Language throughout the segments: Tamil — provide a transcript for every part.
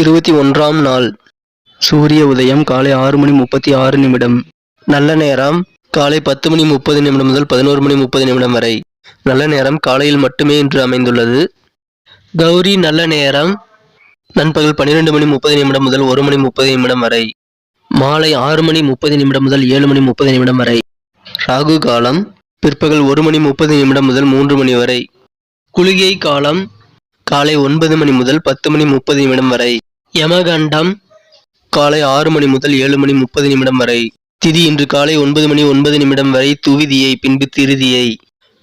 இருபத்தி ஒன்றாம் நாள். சூரிய உதயம் காலை ஆறு மணி முப்பத்தி ஆறு நிமிடம். நல்ல நேரம் காலை பத்து மணி முப்பது நிமிடம் முதல் பதினோரு மணி முப்பது நிமிடம் வரை. நல்ல நேரம் காலையில் மட்டுமே இன்று அமைந்துள்ளது. கௌரி நல்ல நேரம் நண்பகல் பன்னிரெண்டு மணி முப்பது நிமிடம் முதல் ஒரு மணி முப்பது நிமிடம் வரை. மாலை ஆறு மணி முப்பது நிமிடம் முதல் ஏழு மணி முப்பது நிமிடம் வரை. ராகு காலம் பிற்பகல் ஒரு மணி முப்பது நிமிடம் முதல் மூன்று மணி வரை. குளிகை காலம் காலை ஒன்பது மணி முதல் பத்து மணி முப்பது நிமிடம் வரை. யமகண்டம். காலை ஆறு மணி முதல் ஏழு மணி முப்பது நிமிடம் வரை. திதி இன்று காலை ஒன்பது மணி ஒன்பது நிமிடம் வரை துவிதியை பின்பு திருதியை.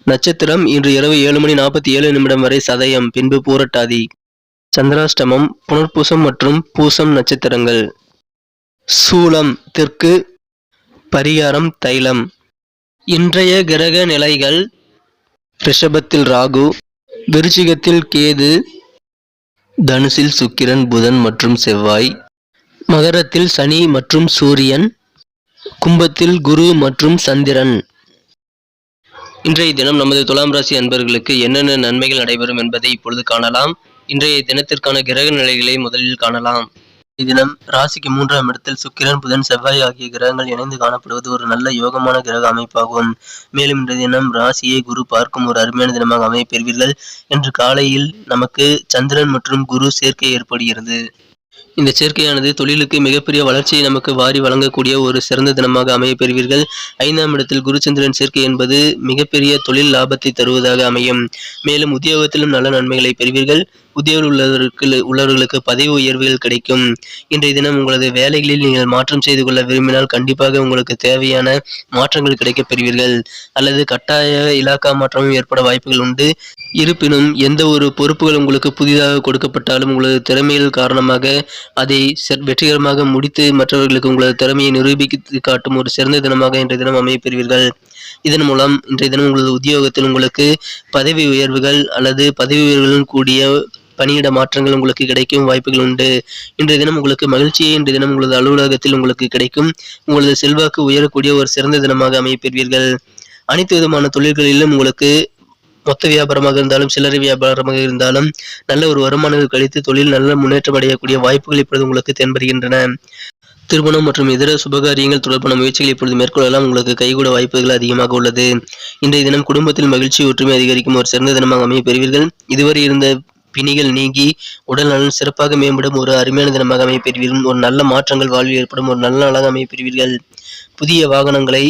நட்சத்திரம் இன்று இரவு ஏழு மணி நாற்பத்தி ஏழு நிமிடம் வரை சதயம் பின்பு பூரட்டாதி. சந்திராஷ்டமம் புனர்பூசம் மற்றும் பூசம் நட்சத்திரங்கள். சூலம் தெற்கு. பரிகாரம் தைலம். இன்றைய கிரக நிலைகள். ரிஷபத்தில் ராகு. விருச்சிகத்தில் கேது. தனுசில் சுக்கிரன் புதன் மற்றும் செவ்வாய். மகரத்தில் சனி மற்றும் சூரியன். கும்பத்தில் குரு மற்றும் சந்திரன். இன்றைய தினம் நமது துலாம் ராசி அன்பர்களுக்கு என்னென்ன நன்மைகள் நடைபெறும் என்பதை இப்பொழுது காணலாம். இன்றைய தினத்திற்கான கிரக நிலைகளை முதலில் காணலாம். இத்தினம் ராசிக்கு மூன்றாம் இடத்தில் சுக்கிரன் புதன் செவ்வாய் ஆகிய கிரகங்கள் இணைந்து காணப்படுவது ஒரு நல்ல யோகமான கிரக அமைப்பாகும். மேலும் இன்றைய தினம் ராசியை குரு பார்க்கும் ஒரு அருமையான தினமாக அமைய பெறுவீர்கள். என்று காலையில் நமக்கு சந்திரன் மற்றும் குரு சேர்க்கை ஏற்படுகிறது. இந்த சேர்க்கையானது தொழிலுக்கு மிகப்பெரிய வளர்ச்சியை நமக்கு வாரி வழங்கக்கூடிய ஒரு சிறந்த தினமாக அமைய பெறுவீர்கள். ஐந்தாம் இடத்தில் குருச்சந்திரன் சேர்க்கை என்பது மிகப்பெரிய தொழில் லாபத்தை தருவதாக அமையும். மேலும் உத்தியோகத்திலும் நல்ல நன்மைகளை பெறுவீர்கள். உத்தியோகம் உள்ளவர்களுக்கு உள்ளவர்களுக்கு பதவி உயர்வுகள் கிடைக்கும். இன்றைய தினம் உங்களது வேலைகளில் நீங்கள் மாற்றம் செய்து கொள்ள விரும்பினால் கண்டிப்பாக உங்களுக்கு தேவையான மாற்றங்கள் கிடைக்கப் பெறுவீர்கள். அல்லது கட்டாய இலாக்கா மாற்றமும் ஏற்பட வாய்ப்புகள் உண்டு. இருப்பினும் எந்த ஒரு பொறுப்புகள் உங்களுக்கு புதிதாக கொடுக்கப்பட்டாலும் உங்களது திறமைகள் காரணமாக அதை வெற்றிகரமாக முடித்து மற்றவர்களுக்கு உங்களது திறமையை நிரூபித்து காட்டும் ஒரு சிறந்த தினமாக இன்றைய தினம் அமையப்பெறுவீர்கள். இதன் மூலம் இன்றைய தினம் உங்களது உத்தியோகத்தில் உங்களுக்கு பதவி உயர்வுகள் அல்லது பதவி உயர்வுகளுடன் கூடிய பணியிட மாற்றங்கள் உங்களுக்கு கிடைக்கும் வாய்ப்புகள் உண்டு. இன்றைய தினம் உங்களுக்கு மகிழ்ச்சியை இன்றைய தினம் உங்களது அலுவலகத்தில் உங்களுக்கு கிடைக்கும் உங்களது செல்வாக்கு உயரக்கூடிய ஒரு சிறந்த தினமாக அமையப்பெறுவீர்கள். அனைத்து விதமான தொழில்களிலும் உங்களுக்கு மொத்த வியாபாரமாக இருந்தாலும் சில்லறை வியாபாரமாக இருந்தாலும் நல்ல ஒரு வருமானங்கள் கழித்து தொழில் நல்ல முன்னேற்றம் அடையக்கூடிய வாய்ப்புகள் இப்பொழுது உங்களுக்கு தென்படுகின்றன. திருமணம் மற்றும் இதர சுபகாரியங்கள் தொடர்பான முயற்சிகள் இப்பொழுது மேற்கொள்ளலாம். உங்களுக்கு கைகூட வாய்ப்புகள் அதிகமாக உள்ளது. இன்றைய தினம் குடும்பத்தில் மகிழ்ச்சி ஒற்றுமை அதிகரிக்கும் ஒரு சிறந்த தினமாக அமைய பெறுவீர்கள். இதுவரை இருந்த பிணிகள் நீங்கி உடல் நலன் சிறப்பாக மேம்படும் ஒரு அருமையான தினமாக அமைய பெறுவீர்கள். ஒரு நல்ல மாற்றங்கள் வாழ்வில் ஏற்படும் ஒரு நல்ல நாளாக அமைய பெறுவீர்கள். புதிய வாகனங்களை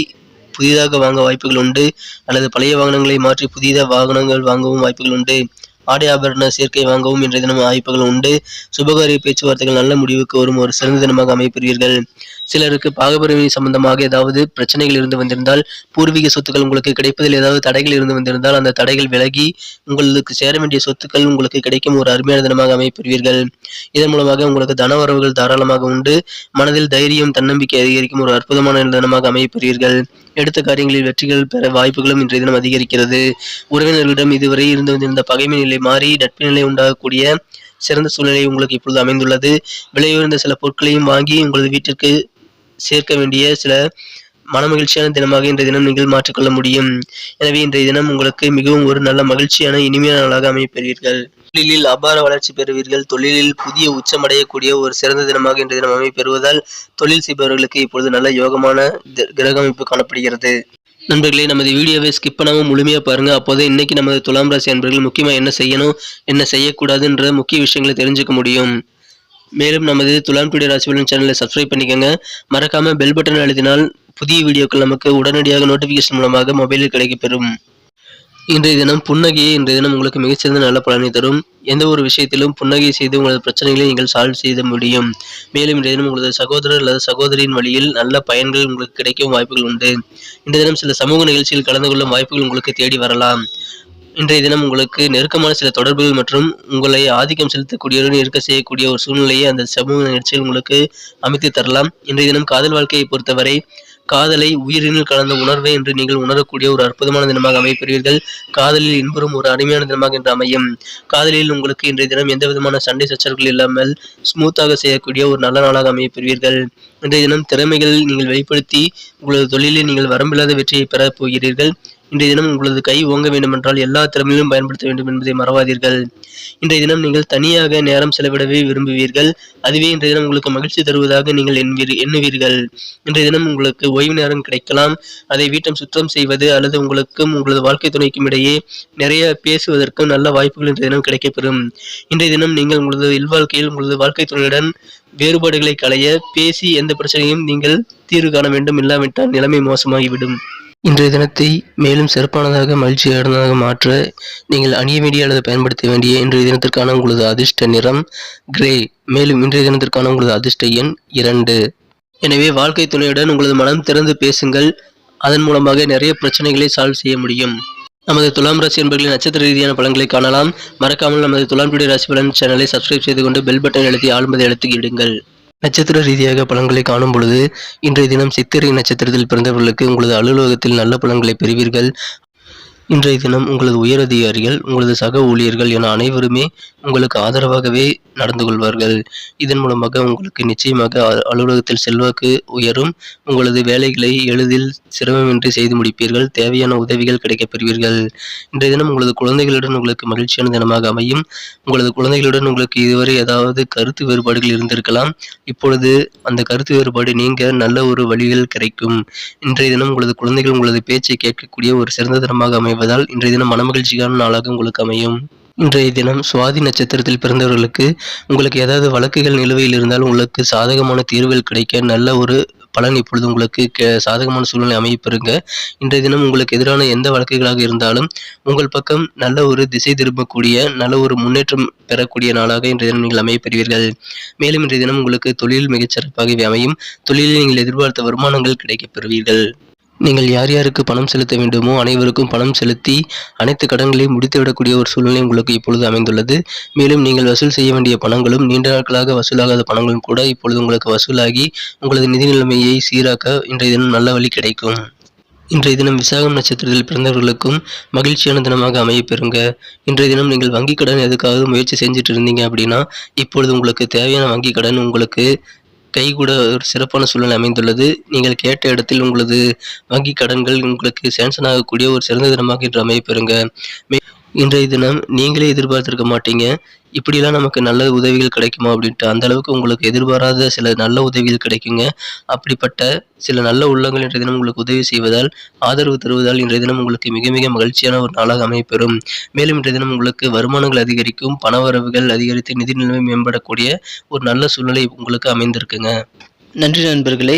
புதிதாக வாங்க வாய்ப்புகள் உண்டு. அல்லது பழைய வாகனங்களை மாற்றி புதிய வாகனங்கள் வாங்கவும் வாய்ப்புகள் உண்டு. ஆடை ஆபரண சேர்க்கை வாங்கவும் இன்றைய தினம் வாய்ப்புகள் உண்டு. சுபகாரிய பேச்சுவார்த்தைகள் நல்ல முடிவுக்கு வரும் ஒரு சிறந்த தினமாக அமைப்பெறுவீர்கள் சிலருக்கு பாகப்பிரிவினை சம்பந்தமாக ஏதாவது பிரச்சனைகள் இருந்து வந்திருந்தால் பூர்வீக சொத்துக்கள் உங்களுக்கு கிடைப்பதில் ஏதாவது தடைகள் இருந்து வந்திருந்தால் அந்த தடைகள் விலகி உங்களுக்கு சேர வேண்டிய சொத்துக்கள் உங்களுக்கு கிடைக்கும் ஒரு அருமையான தினமாக அமைப்பெறுவீர்கள் இதன் மூலமாக உங்களுக்கு தன வரவுகள் தாராளமாக உண்டு. மனதில் தைரியம் தன்னம்பிக்கை அதிகரிக்கும் ஒரு அற்புதமான தினமாக அமைப்பெறுவீர்கள் எடுத்த காரியங்களில் வெற்றிகள் பெற வாய்ப்புகளும் இன்றைய தினம் அதிகரிக்கிறது. உறவினர்களிடம் இதுவரை இருந்து வந்திருந்த பகைமை நிலை நிலை மாறி நட்பு நிலை உண்டாகக்கூடிய சிறந்த சூழ்நிலை உங்களுக்கு இப்பொழுது அமைந்துள்ளது. விலையுயர்ந்த சில பொருட்களையும் வாங்கி உங்களது வீட்டிற்கு சேர்க்க வேண்டிய சில மன மகிழ்ச்சியான தினமாக இன்றைய தினம் நீங்கள் மாற்றிக்கொள்ள முடியும். எனவே இன்றைய தினம் உங்களுக்கு மிகவும் ஒரு நல்ல மகிழ்ச்சியான இனிமையான நாளாக அமைப்பெறுவீர்கள் தொழிலில் அபார வளர்ச்சி பெறுவீர்கள். தொழிலில் புதிய உச்சமடையக்கூடிய ஒரு சிறந்த தினமாக இன்றைய தினம் அமைப்பெறுவதால் தொழில் செய்பவர்களுக்கு இப்பொழுது நல்ல யோகமான கிரக அமைப்பு காணப்படுகிறது. நண்பர்களே நமது வீடியோவை ஸ்கிப் பண்ணாமல் முழுமையாக பாருங்கள் அப்போதே இன்றைக்கி நமது துலாம் ராசி அன்பர்கள் முக்கியமாக என்ன செய்யணும் என்ன செய்யக்கூடாதுன்ற முக்கிய விஷயங்களை தெரிஞ்சுக்க முடியும். மேலும் நமது துலாம் டுடே ராசி பலன் சேனலை சப்ஸ்கிரைப் பண்ணிக்கோங்க. மறக்காமல் பெல் பட்டன் அழுத்தினால் புதிய வீடியோக்கள் நமக்கு உடனடியாக நோட்டிஃபிகேஷன் மூலமாக மொபைலில் கிடைக்கப்பெறும். இன்றைய தினம் புன்னகையை இன்றைய தினம் உங்களுக்கு மிகச்சிறந்த நல்ல பலனை தரும். எந்த ஒரு விஷயத்திலும் புன்னகை செய்து உங்களது பிரச்சனைகளை நீங்கள் சால்வ் செய்த முடியும். மேலும் இன்றைய தினம் உங்களது சகோதரர் அல்லது சகோதரியின் வழியில் நல்ல பயன்கள் உங்களுக்கு கிடைக்கும் வாய்ப்புகள் உண்டு. இன்றைய தினம் சில சமூக நிகழ்ச்சியில் கலந்து கொள்ளும் வாய்ப்புகள் உங்களுக்கு தேடி வரலாம். இன்றைய தினம் உங்களுக்கு நெருக்கமான சில தொடர்புகள் மற்றும் உங்களை ஆதிக்கம் செலுத்தக்கூடியவருடன் இருக்க செய்யக்கூடிய ஒரு சூழ்நிலையை அந்த சமூக நிகழ்ச்சியில் உங்களுக்கு அமைத்து தரலாம். இன்றைய தினம் காதல் வாழ்க்கையை பொறுத்தவரை காதலை உயிரினில் கலந்த உணர்வை என்று நீங்கள் உணரக்கூடிய ஒரு அற்புதமான தினமாக அமைப்பீர்கள் காதலில் இன்புறும் ஒரு அருமையான தினமாக என்று அமையும். காதலில் உங்களுக்கு இன்றைய தினம் எந்த விதமான சண்டை சச்சரவுகள் இல்லாமல் ஸ்மூத்தாக செய்யக்கூடிய ஒரு நல்ல நாளாக அமையப்பெறுவீர்கள். இன்றைய தினம் திறமைகள் நீங்கள் வெளிப்படுத்தி உங்களது தொழிலில் நீங்கள் வரம்பில்லாத வெற்றியை பெறப் போகிறீர்கள். இன்றைய தினம் உங்களது கை ஓங்க வேண்டுமென்றால் எல்லா திறமையிலும் பயன்படுத்த வேண்டும் என்பதை மறவாதீர்கள். இன்றைய தினம் நீங்கள் தனியாக நேரம் செலவிடவே விரும்புவீர்கள். அதுவே இன்றைய தினம் உங்களுக்கு மகிழ்ச்சி தருவதாக நீங்கள் எண்ணுவீர்கள். இன்றைய தினம் உங்களுக்கு ஓய்வு நேரம் கிடைக்கலாம். அதை வீட்டம் சுத்தம் செய்வது அல்லது உங்களுக்கும் உங்களது வாழ்க்கை துணைக்கும் இடையே நிறைய பேசுவதற்கும் நல்ல வாய்ப்புகள் இன்றைய தினம் கிடைக்கப்பெறும். இன்றைய தினம் நீங்கள் உங்களது இல்வாழ்க்கையில் உங்களது வாழ்க்கை துணையுடன் வேறுபாடுகளை களைய பேசி எந்த பிரச்சனையும் நீங்கள் தீர்வு காண வேண்டும். இல்லாவிட்டால் நிலைமை மோசமாகிவிடும். இன்றைய தினத்தை மேலும் சிறப்பானதாக மகிழ்ச்சியானதாக மாற்ற நீங்கள் அணிய வேண்டிய அல்லது பயன்படுத்த வேண்டிய இன்றைய தினத்திற்கான உங்களது அதிர்ஷ்ட நிறம் கிரே மேலும் இன்றைய தினத்திற்கான உங்களது அதிர்ஷ்ட எண் இரண்டு. எனவே வாழ்க்கை துணையுடன் உங்களது மனம் திறந்து பேசுங்கள். அதன் மூலமாக நிறைய பிரச்சனைகளை சால்வ் செய்ய முடியும். நமது துலாம் ராசி என்பர்களின் நட்சத்திர ரீதியான பலன்களை காணலாம். மறக்காமல் நமது துலாம் டுடே ராசி பலன் சேனலை சப்ஸ்கிரைப் செய்து கொண்டு பெல் பட்டன் அழுத்தி ஆழ்மதை அழுத்தி இடுங்கள். நட்சத்திர ரீதியாக பலன்களை காணும் பொழுது இன்றைய தினம் சித்திரை நட்சத்திரத்தில் பிறந்தவர்களுக்கு உங்களது அலுவலகத்தில் நல்ல பலன்களை பெறுவீர்கள். இன்றைய தினம் உங்களது உயரதிகாரிகள் உங்களது சக ஊழியர்கள் என அனைவருமே உங்களுக்கு ஆதரவாகவே நடந்து கொள்வார்கள். இதன் மூலமாக உங்களுக்கு நிச்சயமாக அலுவலகத்தில் செல்வாக்கு உயரும். உங்களது வேலைகளை எளிதில் சிரமமின்றி செய்து முடிப்பீர்கள். தேவையான உதவிகள் கிடைக்கப் பெறுவீர்கள். இன்றைய தினம் உங்களது குழந்தைகளுடன் உங்களுக்கு மகிழ்ச்சியான தினமாக அமையும். உங்களது குழந்தைகளுடன் உங்களுக்கு இதுவரை ஏதாவது கருத்து வேறுபாடுகள் இருந்திருக்கலாம். இப்பொழுது அந்த கருத்து வேறுபாடு நீங்க நல்ல ஒரு வழிகள் கிடைக்கும். இன்றைய தினம் உங்களது குழந்தைகள் உங்களது பேச்சை கேட்கக்கூடிய ஒரு சிறந்த தினமாக என்பதால் இன்றைய தினம் மனமகிழ்ச்சியான நாளாக உங்களுக்கு அமையும். இன்றைய தினம் சுவாதி நட்சத்திரத்தில் பிறந்தவர்களுக்கு உங்களுக்கு ஏதாவது வழக்குகள் நிலுவையில் இருந்தால் உங்களுக்கு சாதகமான தீர்வுகள் கிடைக்க நல்ல ஒரு பலன் இப்பொழுது உங்களுக்கு சாதகமான சூழ்நிலை அமைப்பிருங்க இன்றைய தினம் உங்களுக்கு எதிரான எந்த வழக்குகளாக இருந்தாலும் உங்கள் பக்கம் நல்ல ஒரு திசை திரும்பக்கூடிய நல்ல ஒரு முன்னேற்றம் பெறக்கூடிய நாளாக இன்றைய தினம் நீங்கள் அமையப்பெறுவீர்கள். மேலும் இன்றைய தினம் உங்களுக்கு தொழில் மிகச்சிறப்பாகவே அமையும். தொழிலில் நீங்கள் எதிர்பார்த்த வருமானங்கள் கிடைக்கப் பெறுவீர்கள். நீங்கள் யார் யாருக்கு பணம் செலுத்த வேண்டுமோ அனைவருக்கும் பணம் செலுத்தி அனைத்து கடன்களையும் முடித்துவிடக்கூடிய ஒரு சூழ்நிலை உங்களுக்கு இப்பொழுது அமைந்துள்ளது. மேலும் நீங்கள் வசூல் செய்ய வேண்டிய பணங்களும் நீண்ட நாட்களாக வசூலாகாத பணங்களும் கூட இப்பொழுது உங்களுக்கு வசூலாகி உங்களது நிதி நிலைமையை சீராக்க இன்றைய தினம் நல்ல வழி கிடைக்கும். இன்றைய தினம் விசாகம் நட்சத்திரத்தில் பிறந்தவர்களுக்கும் மகிழ்ச்சியான தினமாக அமையப் பெறுங்க இன்றைய தினம் நீங்கள் வங்கி கடன் எதுக்காவது முயற்சி செஞ்சுட்டு இருந்தீங்க அப்படின்னா இப்பொழுது உங்களுக்கு தேவையான வங்கி கடன் உங்களுக்கு கைகூட ஒரு சிறப்பான சூழ்நிலை அமைந்துள்ளது. நீங்கள் கேட்ட இடத்தில் உங்களது வங்கி கடன்கள் உங்களுக்கு சேங்ஷன் ஆகக்கூடிய ஒரு சிறந்த தினமாக இன்று அமையப் பெறுங்க. இன்றைய தினம் நீங்களே எதிர்பார்த்துருக்க மாட்டீங்க. இப்படிலாம் நமக்கு நல்ல உதவிகள் கிடைக்குமா அப்படின்ட்டு. அந்த அளவுக்கு உங்களுக்கு எதிர்பாராத சில நல்ல உதவிகள் கிடைக்குங்க. அப்படிப்பட்ட சில நல்ல உள்ளங்கள் இன்றைய தினம் உங்களுக்கு உதவி செய்வதால் ஆதரவு தருவதால் இன்றைய தினம் உங்களுக்கு மிக மிக மகிழ்ச்சியான ஒரு நாளாக அமைப்பெறும் மேலும் இன்றைய தினம் உங்களுக்கு வருமானங்கள் அதிகரிக்கும் பணவரவுகள் அதிகரித்து நிதி நிலைமை மேம்படக்கூடிய ஒரு நல்ல சூழ்நிலை உங்களுக்கு அமைந்திருக்குங்க. நன்றி நண்பர்களே.